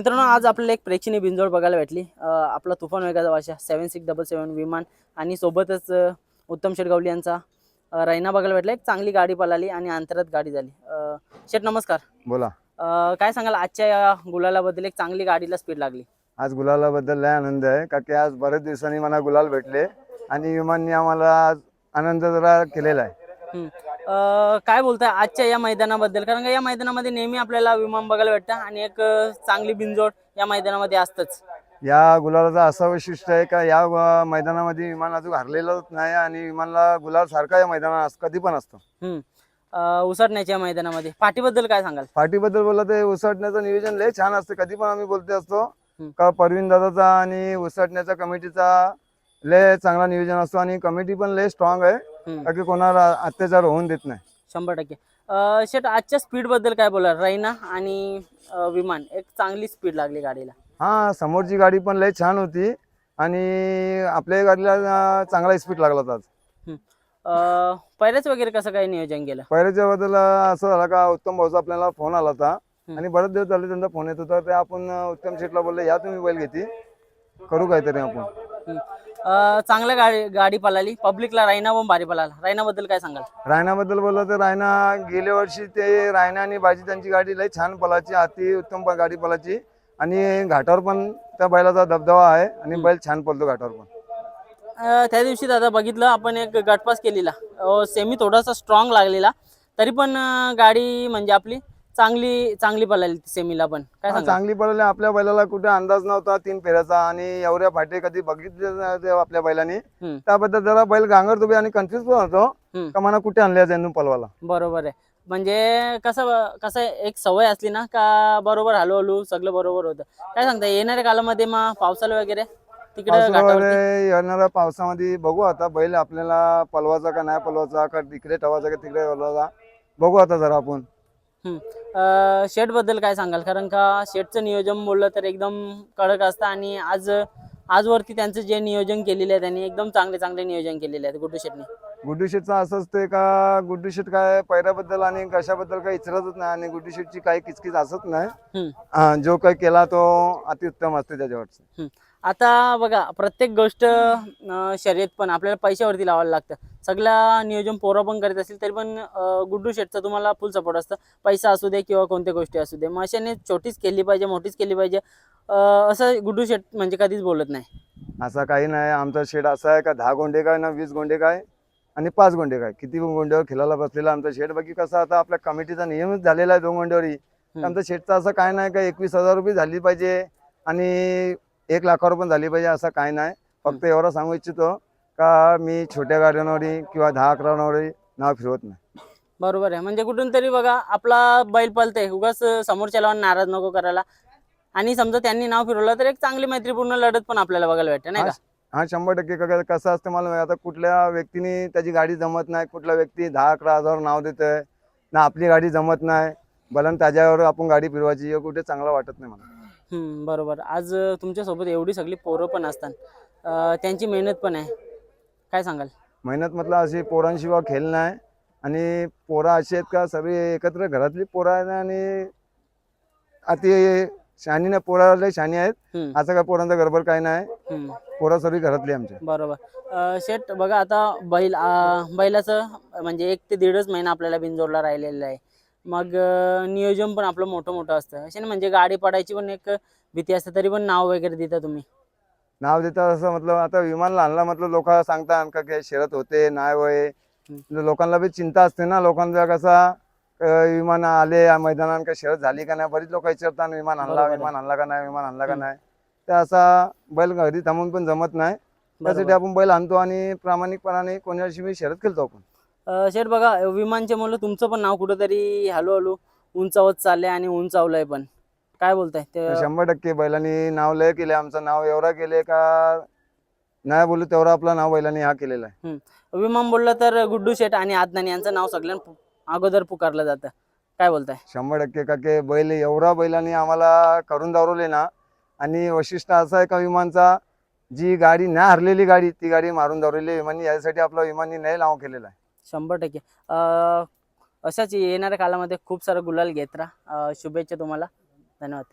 मित्रांनो आज आपल्याला एक प्रेक्षणीय बिंजोड बघायला भेटली. आपला तुफान वेगाचा भाषा सेवन सिक्स डबल सेवन विमान आणि सोबतच उत्तम शेटगावली यांचा रैना बघायला भेटला. एक चांगली गाडी पळाली आणि अंतरात गाडी झाली. शेट नमस्कार. बोला. काय सांगाल? आजच्या या गुलालाबद्दल एक चांगली गाडीला स्पीड लागली. आज गुलालाबद्दल लय आनंद आहे का की आज बरेच दिवसांनी मला गुलाल भेटले आणि विमानने आम्हाला आज आनंद जरा केलेला आहे. काय बोलताय आजच्या या मैदानाबद्दल? कारण का या मैदानामध्ये नेहमी आपल्याला विमान बघायला भेटतं आणि एक चांगली बिंजोड या मैदानामध्ये असतंच. या गुलालाचा असा वैशिष्ट्य आहे का या व- मैदानामध्ये विमान अजून हरलेलंच नाही आणि विमानला गुलाल सारखा या मैदानात अस- कधी पण असतो. हम्म. अं, उसटण्याच्या या मैदानामध्ये. पाठीबद्दल काय सांगाल? पार्टीबद्दल बोललं तर उसटण्याचं नियोजन लय छान असते. कधी पण आम्ही बोलते असतो. हम्म. का परवीन दादाचा आणि उसटण्याच्या कमिटीचा लय चांगला नियोजन असतो आणि कमिटी पण लय स्ट्रॉंग आहे. हम्म. का की कोणाला अत्याचार होऊन देत नाही. शंभर टक्के. शेट आजच्या स्पीडबद्दल काय बोला रैना आणि अं, विमान एक चांगली स्पीड लागली गाडीला. हा समोरची गाडी पण लय छान होती आणि आपल्या गाडीला अं, चांगला स्पीड लागला होता आज. अं, पहिल्याच वगैरे कसं काय नियोजन केलं? पहिल्याच्या बद्दल असं झालं का उत्तम भाऊचा आपल्याला फोन आला होता. आणि बरेच दिवस झाले त्यांचा फोन येत होता. ते आपण अं, उत्तम शेटला बोलले या तुम्ही बैल घेते. करू काहीतरी आपण. हम्म. अं, चांगलं गाडी गाडी पळाली. पब्लिकला रायना पण भारी पळाला. रायना बद्दल काय सांगाल? रायनाबद्दल बोललं तर रायना गेल्या वर्षी ते रायना आणि बाजी त्यांची गाडी लय छान पलाची अति उत्तम प- गाडी पलाची आणि घाटावर पण त्या बैलाचा दबदबा आहे आणि बैल छान पळतो घाटावर पण. अं, त्या दिवशी दादा बघितलं आपण एक गटपास केलेला. सेमी थोडासा स्ट्रॉंग लागलेला. तरी पण अं, गाडी म्हणजे आपली चांगली चांगली पळाली सेमीला पण. काय हा, चांगली पडले आपल्या बैलाला कुठे अंदाज नव्हता तीन फेऱ्याचा आणि एवढ्या फाटे कधी बघितले आपल्या बैलांनी. हम्म. त्याबद्दल जरा बैल गांगर तुम्ही आणि कन्फ्युज पण होतो. का मला कुठे आणले त्यांनी पलवाला बरोबर आहे. म्हणजे कसं कसं एक सवय असली ना का बरोबर हळूहळू सगळं बरोबर होतं. काय सांगता येणाऱ्या कालामध्ये मग पावसाला वगैरे तिकडे घाटावरती? पावसाळ्यामध्ये येणाऱ्या पावसामध्ये बघू आता बैल आपल्याला पलवाचा का नाही पलवाचा का इकडे ठेवायचा का तिकडे ठेवायचा. बघू आता जरा आपण. बद्दल काय सांगाल? कारण का शेटचं नियोजन बोललं तर एकदम कडक असतं आणि आज आजवरती त्यांचं जे नियोजन केलेलं आहे त्यांनी एकदम चांगले चांगले नियोजन केलेले आहेत गुड्डू शेटने गुड्डू शेटचं असं असते का गुड्डू शेट काय पैऱ्याबद्दल आणि कशाबद्दल काही इचरतच नाही आणि गुड्डू शेटची काही किचकिच असत नाही. जो काही केला तो अतिउत्तम असते त्याच्यावरचं. आता बघा प्रत्येक गोष्ट शर्यत पण आपल्याला पैशावरती लावायला लागतं. सगळं नियोजन पोरं पण करत असेल तरी पण गुड्डू शेटचा तुम्हाला फुल सपोर्ट असतं. पैसा असू दे किंवा कोणत्या गोष्टी असू दे. मग अशाने छोटीच केली पाहिजे मोठीच केली पाहिजे. असं गुड्डू शेट म्हणजे कधीच बोलत नाही. असा काही नाही. आमचा शेड असा आहे का दहा गोंडे काय ना वीस गोंडे काय आणि पाच गोंडे काय? किती गोंड्यावर खेळायला बसलेला आमचा शेड? बाकी कसा आता आपल्या कमिटीचा नियमच झालेला आहे दोन गोंड्यावरही आमचा शेडचा असं काय नाही का एकवीस हजार रुपये झाली पाहिजे आणि एक लाखावर पण झाली पाहिजे असं काय नाही. फक्त एवढं सांगू इच्छितो का मी छोट्या गाड्यांवरही किंवा दहा अकरावरही नाव फिरवत नाही. बरोबर आहे. म्हणजे कुठून तरी बघा आपला बैल पलते उगाच समोरच्याला नाराज नको करायला. आणि समजा त्यांनी नाव फिरवलं तर एक चांगली मैत्रीपूर्ण लढत पण आपल्याला बघायला भेटते नाही का? हा शंभर टक्के. कसं असतं मला आता कुठल्या व्यक्तीने त्याची गाडी जमत नाही कुठला व्यक्ती दहा अकरा हजार नाव देतोय ना आपली गाडी जमत नाही भलन त्याच्यावर आपण गाडी फिरवायची हे कुठे चांगलं वाटत नाही मला. बरोबर. आज तुमच्यासोबत एवढी सगळी पोरं पण असतात. त्यांची मेहनत पण आहे. काय सांगाल? मेहनत म्हटलं अशी पोरांशिवाय खेळ नाही आणि पोरं अशी आहेत का सगळी एकत्र घरातली पोरं आहेत आणि अति शानी नाही पोरं लय शानी आहेत असं काय पोरांचा गडबड काही नाही. पोरं सर्व घरातली आमच्या. बरोबर. शेट बघा आता बैल बैलाचं म्हणजे एक ते दीडच महिना आपल्याला बिनजोडला राहिलेला आहे. मग नियोजन पण आपलं मोठं मोठं असतं. असे ना म्हणजे गाडी पडायची पण एक भीती असते तरी पण नाव वगैरे देता तुम्ही. नाव देतात असं म्हटलं आता विमानला आणला म्हटलं लोक सांगतात का काय शरत होते नाही वय लोकांना बी चिंता असते ना लोकांचा कसा विमान आले या मैदानात का शरत झाली का नाही बरीच लोक विचारतात विमान आणला. विमान आणला का नाही विमान आणला का. नाही. ते असा बैल घरी थांबून पण जमत नाही. त्यासाठी. आपण बैल आणतो आणि प्रामाणिकपणाने कोणाशी मी शरत खेळतो आपण. शेट बघा विमानच्या मुलं तुमचं पण नाव कुठंतरी हळूहळू उंचावत चाललंय आणि उंचावलंय पण. काय बोलताय? ते शंभर टक्के बैलांनी नाव लय केले आमचं नाव एवढा केले का नाही बोलू तेवढा आपलं नाव बैलांनी हा केलेला आहे. विमान बोललं तर गुड्डू शेट आणि आदनान यांचं नाव सगळ्यांना पु- अगोदर पुकारलं जातं. काय बोलताय? शंभर टक्के का के बैल एवढा बैलांनी आम्हाला करून दावरले ना आणि वैशिष्ट्य असं आहे का विमानचा जी गाडी नाही हरलेली गाडी ती गाडी मारून दावरलेली विमानी यासाठी आपलं विमानी नाही नाव केलेलं आहे. शंभर टक्के. असंच अशाच येणाऱ्या काळामध्ये खूप सारं गुलाल घेत राहा. शुभेच्छा तुम्हाला. धन्यवाद.